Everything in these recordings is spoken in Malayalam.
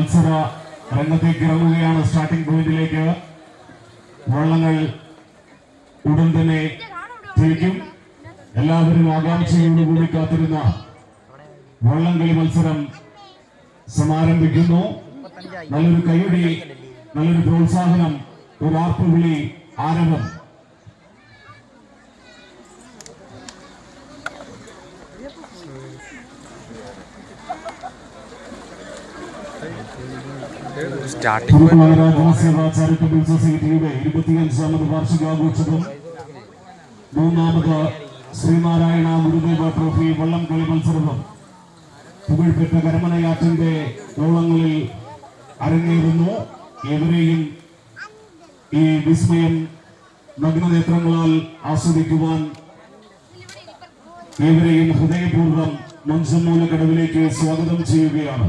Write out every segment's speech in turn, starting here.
മത്സര രംഗത്തേക്ക് ഇറങ്ങുകയാണ് സ്റ്റാർട്ടിംഗ് പോയിന്റിലേക്ക് വള്ളങ്ങൾ ഉടൻ തന്നെ തിരിക്കും. എല്ലാവരും ആകാംക്ഷയോടുകൂടി കാത്തിരുന്ന വള്ളംകളി മത്സരം സമാരംഭിക്കുന്നു. നല്ലൊരു കൈയടി നല്ലൊരു പ്രോത്സാഹനം ഒരു ആർപ്പുവിളി ആരവം സ്റ്റാർട്ടിംഗ് സൊസൈറ്റിയുടെ ഇരുപത്തിയഞ്ചാമത് വാർഷികാഘോഷവും മൂന്നാമത് ശ്രീനാരായണ ഗുരുദേവ ട്രോഫി വള്ളം കളി മത്സരവും. പുകഴ്പെറ്റ കരമനയാറ്റിന്റെ ഓളങ്ങളിൽ അരങ്ങേറുന്നു. ഏവരെയും ഈ വിസ്മയം നഗ്നനേത്രങ്ങളാൽ ആസ്വദിക്കുവാൻ ഏവരെയും ഹൃദയപൂർവം മഞ്ചമൂലക്കടവിലേക്ക് സ്വാഗതം ചെയ്യുകയാണ്.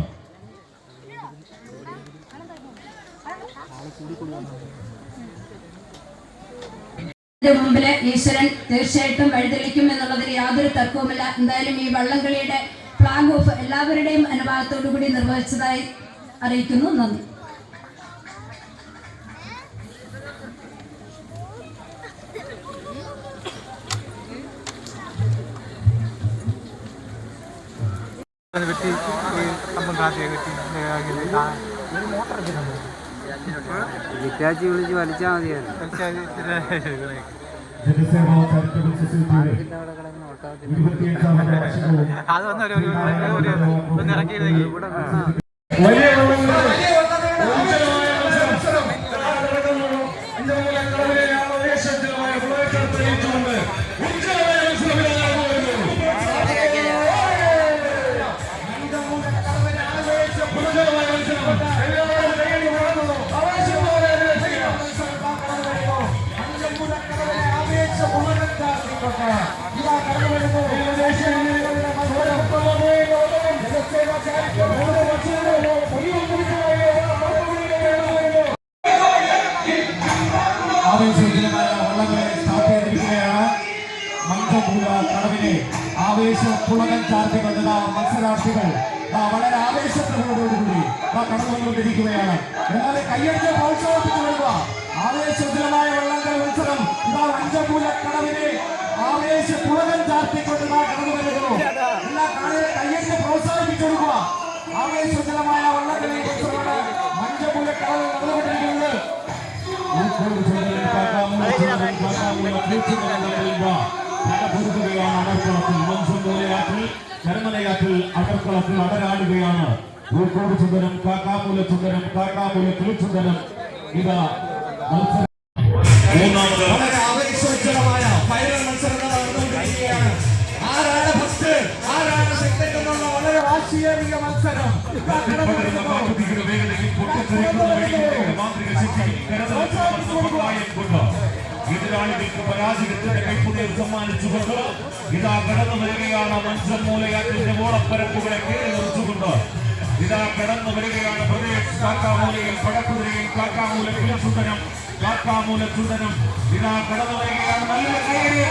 മുമ്പിൽ ഈശ്വരൻ തീർച്ചയായിട്ടും വഴിതെളിക്കും എന്നുള്ളതിൽ യാതൊരു തർക്കവുമില്ല. എന്തായാലും ഈ വള്ളംകളിയുടെ ഫ്ലാഗ് ഓഫ് എല്ലാവരുടെയും അനുഭാഗത്തോടു കൂടി നിർവഹിച്ചതായി അറിയിക്കുന്നു. നന്ദി. കെട്ടി ഹിറ്റാച്ചി വിളിച്ച് വലിച്ചാൽ മതിയായിരുന്നു കടവിനെ ആവേശ പുളകൻ ചാർത്തിക്കൊണ്ടത് മത്സരാർത്ഥികൾ. വളരെ ആവേശത്തോടുകൂടി ആ കടന്നുകൊണ്ടിരിക്കുകയാണ് എന്നാലും കയ്യടിച്ച് പ്രോത്സാഹിപ്പിച്ചു വരുക ആവേശോജ്വലമായ വള്ളങ്ങൾ മത്സരം ഇതാ അഞ്ചമൂല കടവിനെ ആവേശ പുളകൻ ചാർത്തിക്കൊണ്ട് കടന്നു വരുന്നു. എല്ലാ കാണികളെ കയ്യടിച്ച് പ്രോത്സാഹിപ്പിച്ചു കൊടുക്കുക. ആവേശോജ്വലമായ വള്ളങ്ങളെ മത്സരമാണ് മഞ്ചപൂല കടവിൽ നടന്നുകൊണ്ടിരിക്കുന്നത്. കരമനയാറ്റിൽ അടർക്കളത്തിൽ. അടരാടുകയാണ്. പൂക്കോട് ചുണ്ടനം കാക്കാമൂല ചുണ്ടനം കാക്കാമൂല കിളിച്ചുണ്ടനം ഇതാ മത്സരം. വളരെ ആവേശോജ്വലമായ ഫൈനൽ മത്സരങ്ങൾ നടന്നുകൊണ്ടിരിക്കുകയാണ് ആരാണ് ഫസ്റ്റ് ആരാണ് സെക്കൻഡ് എന്നുള്ള വളരെ വാശിയേറിയ മത്സരം. എതിരാളികൾക്ക് പരാജയത്തിന്റെ കൈപ്പുതിയിൽ സമ്മാനിച്ചുകൊണ്ട് ഇതാ കടന്നു വരികയാണ് മഞ്ചം മൂലയാറ്റിന്റെ ഓളപ്പരപ്പുകളെ കീറി നിർത്തുകൊണ്ട് ഇതാ കടന്നു വരികയാണ് പ്രദേശ് കാക്കാമൂലയിൽ പടക്കുതിരയിൽ കാക്കാമൂല കിളച്ചുണ്ടനം കാക്കാമൂല ചുണ്ടനം. ഇതാ കടന്നു വരികയാണ് നല്ല കൈയടി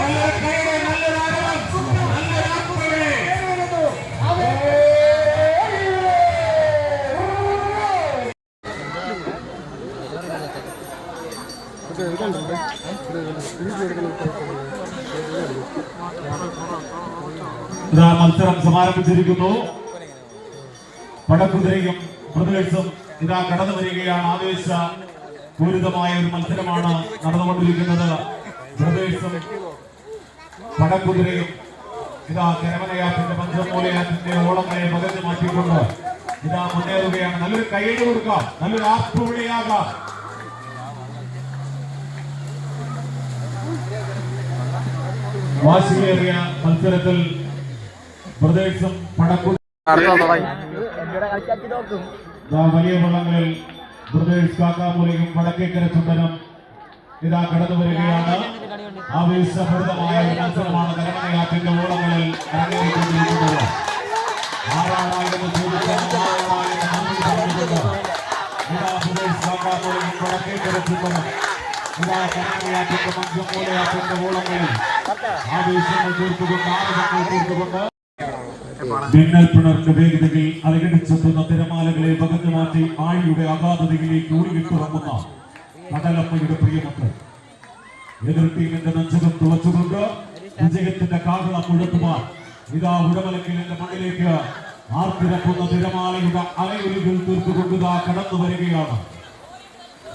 മത്സരം സമാരംഭിച്ചിരിക്കുന്നു. പടക്കുതിരയും പ്രദേശം ഇതാ കടന്നു വരികയാണ്. ആവേശ പൂരിതമായ ഒരു മത്സരമാണ് നടന്നുകൊണ്ടിരിക്കുന്നത്. പ്രദേശം പടക്കുതിരയും ഇതാ കരമനയാറ്റിന്റെ പഞ്ചമൂലയാറ്റിന്റെ ഓളങ്ങളെ പകർന്നു മാറ്റിക്കൊണ്ട് ഇതാ മുന്നേറുകയാണ്. നല്ലൊരു കൈയ്യടി കൊടുക്കാം. നല്ലൊരു ആർപ്പുവിളിയാകാം. വാശിയേറിയ മത്സരത്തിൽ പ്രദേശം പടക്കു വലിയ വള്ളങ്ങളിൽ പ്രദേശ് കാക്കാമൂലയും വടക്കേക്കര ചുണ്ടനും ഇതാ കടന്നു വരികയാണ്. ആവേശഭരിതമായ മത്സരമാണ് കരമനയാറ്റിന്റെ ഓളങ്ങളിൽ അരങ്ങേറിക്കൊണ്ടിരിക്കുന്നത് ആറാറായിരുന്നു ഇതാ ബ്രദേഴ്സ് കാക്കാമൂലയും വടക്കേക്കര ചുണ്ടനും. മിന്നൽ പിണറിന്റെ വേഗതയിൽ അലകടിച്ചെത്തുന്ന തിരമാലകളെ പകർന്നു മാറ്റി ആഴിയുടെ അഗാധതയിലേക്ക് ഒഴുകിത്തുറങ്ങുന്ന കടലമ്മയുടെ പ്രിയമക്കൾ. എതിർ ടീമിന്റെ നെഞ്ചകം തുളച്ചുകൊണ്ട് വിജയത്തിന്റെ കാഹളം മുഴക്കുമാർ ഇതാ ഉടമലക്കിലിന്റെ മണ്ണിലേക്ക് ആർത്തിരക്കുന്ന തിരമാലയുടെ അലയൊലികൾ തീർത്തുകൊണ്ടുതാ കടന്നു വരികയാണ്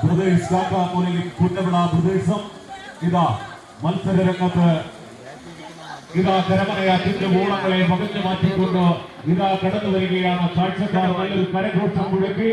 ബ്രദേഴ്സ് ഇതാ കരമനയാറ്റിന്റെ ഊണങ്ങളെ പകഞ്ഞു മാറ്റിക്കൊണ്ട് ഇതാ കടന്നു വരികയാണ് കാഴ്ചക്കാർ നല്ലൊരു കരഘോഷം മുഴക്കി.